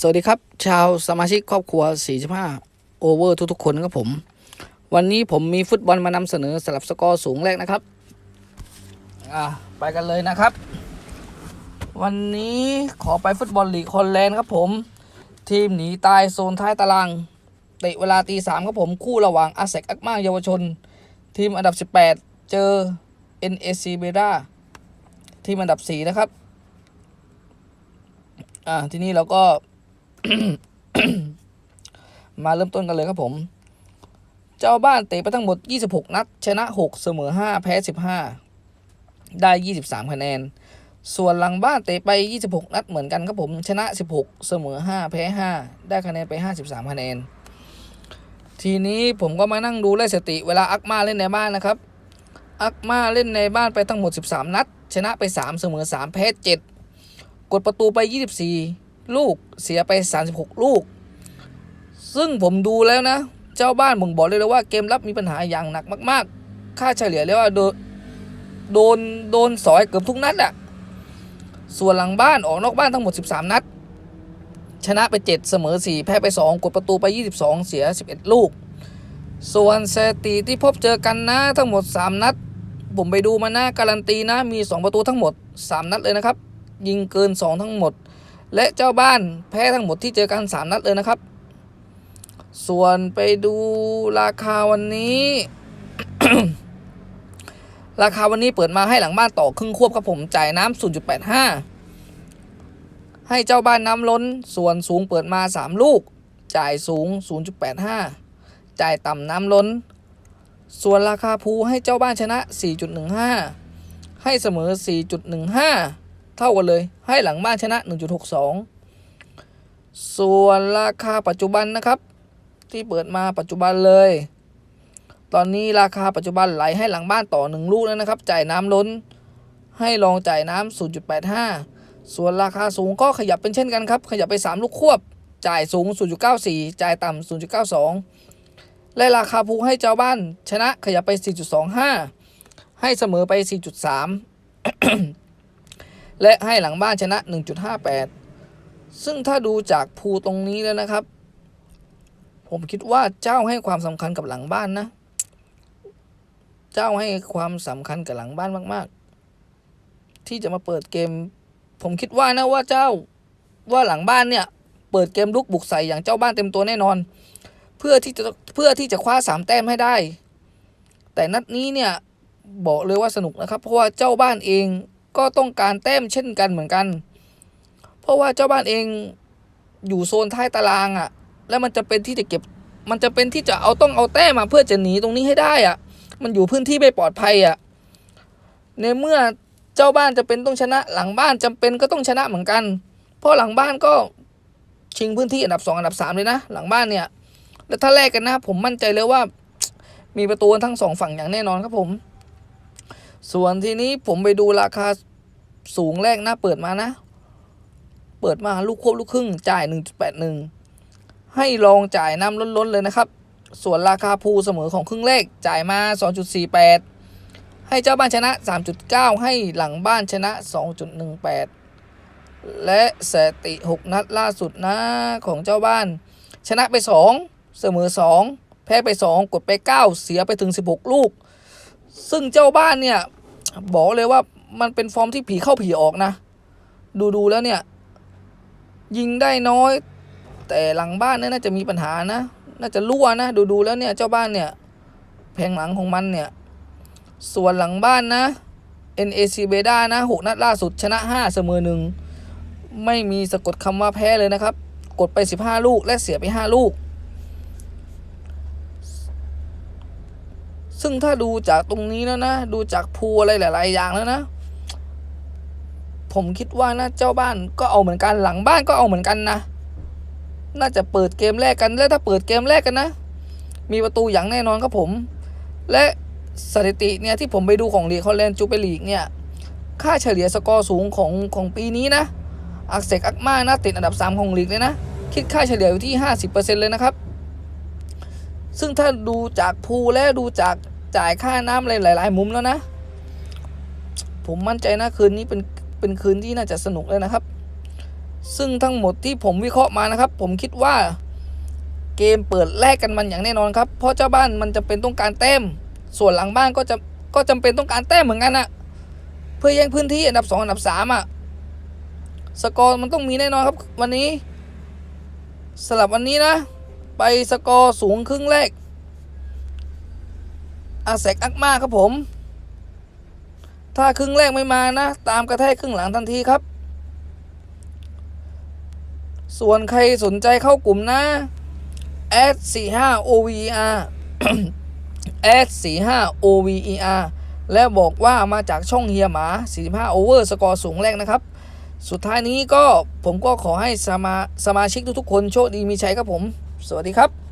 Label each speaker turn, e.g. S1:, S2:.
S1: สวัสดีครับ ชาวสมาชิกครอบครัว 45 โอเวอร์ทุกๆ คนครับผม วันนี้ผมมีฟุตบอลมานำเสนอสลับสกอร์สูงแรกนะครับ อะไปกันเลยนะครับ วันนี้ขอไปฟุตบอลลีกฮอลแลนด์ครับผม ทีมหนีตายโซนท้ายตารางเตะเวลาตีสามครับผมคู่ระหว่างอาเซกอักมาเยาวชน ทีมอันดับ 18 เจอ NAC เบราทีมอันดับ 4 นะครับ อ่า ทีนี้เราก็ มาเริ่มต้นกันเลยครับผม เจ้าบ้านเตะไปทั้งหมด 26 นัด ชนะ 6 เสมอ 5 แพ้ 15 ได้ 23 คะแนน ส่วนหลังบ้านเตะไป 26 นัดเหมือนกันครับผม ชนะ 16 เสมอ 5 แพ้ 5 ได้คะแนนไป 53 คะแนน ทีนี้ผมก็มานั่งดูเลขสติเวลาอักมาเล่นในบ้านนะครับ อักมาเล่นในบ้านไปทั้งหมด 13 นัด ชนะไป 3 เสมอ 3 แพ้ 7 กดประตูไป 24 ลูกเสียไป 36 ลูก ซึ่งผมดูแล้วนะ เจ้าบ้านผมบอกเลยเลยว่าเกมรับมีปัญหาอย่างหนักมาก ๆ ค่าเฉลี่ยเรียกว่าโดนโดนโดนสอยเกือบทุกนัดอะส่วนหลังบ้านออกนอกบ้านทั้งหมด 13 นัด ชนะไป 7 เสมอ 4 แพ้ไป 2 กดประตูไป 22 เสีย 11 ลูก ส่วนสถิติที่พบเจอกันนะทั้งหมด 3 นัด ผมไปดูมานะการันตีนะมี 2 ประตูทั้งหมด 3 นัดเลยนะครับ ยิงเกิน 2 ทั้งหมด และเจ้าบ้านแพ้ทั้งหมดที่เจอกัน 3 นัดเลยนะครับ ส่วนไปดูราคาวันนี้ ราคาวันนี้เปิดมาให้หลังบ้านต่อครึ่งควบครับผมจ่ายน้ำ0.85 ให้เจ้าบ้านน้ำล้น ส่วนสูงเปิดมา 3 ลูก จ่ายสูง 0.85 จ่ายต่ำน้ำล้น ส่วนราคาภูให้เจ้าบ้านชนะ 4.15 ให้เสมอ 4.15 เท่ากันเลย ให้หลังบ้านชนะ 1.62 ส่วนราคาปัจจุบันนะครับ ที่เปิดมาปัจจุบันเลย ตอนนี้ราคาปัจจุบันไหลให้หลังบ้านต่อ 1 ลูกแล้วนะครับ จ่ายน้ำล้น ให้ลองจ่ายน้ำ0.85 ส่วนราคาสูงก็ขยับเป็นเช่นกันครับ ขยับไป 3 ลูกควบ จ่ายสูง 0.94 จ่ายต่ำ0.92 และราคาภูให้เจ้าบ้านชนะขยับไป 4.25 ให้เสมอไป 4.3 และให้หลังบ้านชนะ 1.58 ซึ่งถ้าดูจากภูตรงนี้แล้วนะครับ ผมคิดว่าเจ้าให้ความสำคัญกับหลังบ้านนะ เจ้าให้ความสำคัญกับหลังบ้านมาก ๆ ที่จะมาเปิดเกม ผมคิดว่านะว่าเจ้าว่าหลังบ้านเนี่ย เปิดเกมลุกบุกใส่อย่างเจ้าบ้านเต็มตัวแน่นอน เพื่อที่จะเพื่อที่จะคว้าสามแต้มให้ได้ แต่นัดนี้เนี่ยบอกเลยว่าสนุกนะครับ เพราะว่าเจ้าบ้านเอง ก็ต้องการแต้มเช่นกันเหมือนกัน เพราะว่าเจ้าบ้านเองอยู่โซนท้ายตารางอะ่ะ แล้วมันจะเป็นที่จะเก็บ มันจะเป็นที่จะเอาต้องเอาแต้มมาเพื่อจะหนีตรงนี้ให้ได้อะ่ะ มันอยู่พื้นที่ไม่ปลอดภัยอะ่ะ ในเมื่อเจ้าบ้านจะเป็นต้องชนะ หลังบ้านจำเป็นก็ต้องชนะเหมือนกัน เพราะหลังบ้านก็ชิงพื้นที่อันดับสองอันดับสามเลยนะ หลังบ้านเนี่ยแล้วถ้าแลกกันนะ ผมมั่นใจเลยว่า มีประตูทั้งสองฝั่งอย่างแน่นอนครับผม ส่วนทีนี้ผมไปดูราคาสูงแรกนะเปิดมานะ เปิดมาลูกควบลูกครึ่งจ่าย 1.81 ให้ลองจ่ายน้ำล้นๆเลยนะครับ ส่วนราคาภูเสมอของครึ่งแรกจ่ายมา 2.48 ให้เจ้าบ้านชนะ 3.9 ให้หลังบ้านชนะ 2.18 และสติ 6 นัดล่าสุดนะของเจ้าบ้าน ชนะไป 2 เสมอ 2 แพ้ไป 2 กดไป 9 เสียไปถึง 16 ลูก ซึ่งเจ้าบ้านเนี่ย บอกเลยว่ามันเป็นฟอร์มที่ผีเข้าผีออกนะ ดูดูแล้วเนี่ย ยิงได้น้อย แต่หลังบ้านนี่น่าจะมีปัญหานะ น่าจะรั่วนะ ดูดูแล้วเนี่ยเจ้าบ้านเนี่ย แผงหลังของมันเนี่ย ส่วนหลังบ้านนะ NAC เบด้านะหกนัดล่าสุดชนะ 5 เสมอหนึ่งไม่มีสะกดคำว่าแพ้เลยนะครับ กดไป 15 ลูกและเสียไป 5 ลูก ซึ่งถ้าดูจากตรงนี้แล้วนะ ดูจากภูอะไรหลาย ๆ อย่างแล้วนะ ผมคิดว่านะเจ้าบ้านก็เอาเหมือนกันหลังบ้านก็เอาเหมือนกันนะ น่าจะเปิดเกมแรกกัน และถ้าเปิดเกมแรกกันนะ มีประตูอย่างแน่นอนครับผม และสถิติเนี่ยที่ผมไปดูของลีกฮอลแลนด์จูเปลีกเนี่ย ค่าเฉลี่ยสกอร์สูงของของปีนี้นะ อักเซกอักมานะติดอันดับ 3 ของลีกเลยนะ คิดค่าเฉลี่ยอยู่ที่ 50%เลยนะครับ ซึ่งถ้าดูจากภูและดูจากจ่ายค่าน้ำอะไรหลาย ๆ มุมแล้วนะ ผมมั่นใจนะคืนนี้เป็นเป็นคืนที่น่าจะสนุกเลยนะครับ ซึ่งทั้งหมดที่ผมวิเคราะห์มานะครับ ผมคิดว่าเกมเปิดแลกกันมันอย่างแน่นอนครับเพราะเจ้าบ้านมันจะเป็นต้องการแต้ม ส่วนหลังบ้านก็จะก็จำเป็นต้องการแต้มเหมือนกันอะเพื่อแย่งพื้นที่อันดับสองอันดับสามอะสกอร์มันต้องมีแน่นอนครับ วันนี้สลับวันนี้นะ ไปสกอร์สูงครึ่งแรก อาแซกอักมาครับผม ถ้าครึ่งแรกไม่มานะ ตามกระแทกครึ่งหลังทันทีครับ ส่วนใครสนใจเข้ากลุ่มนะแอด45 OVER แอด45 OVER และบอกว่ามาจากช่องเฮียหมา 45 โอเวอร์ สกอร์สูงแรกนะครับ สุดท้ายนี้ก็ผมก็ขอให้สมาสมาชิกทุกๆคนโชคดีมีชัยครับผม สวัสดีครับ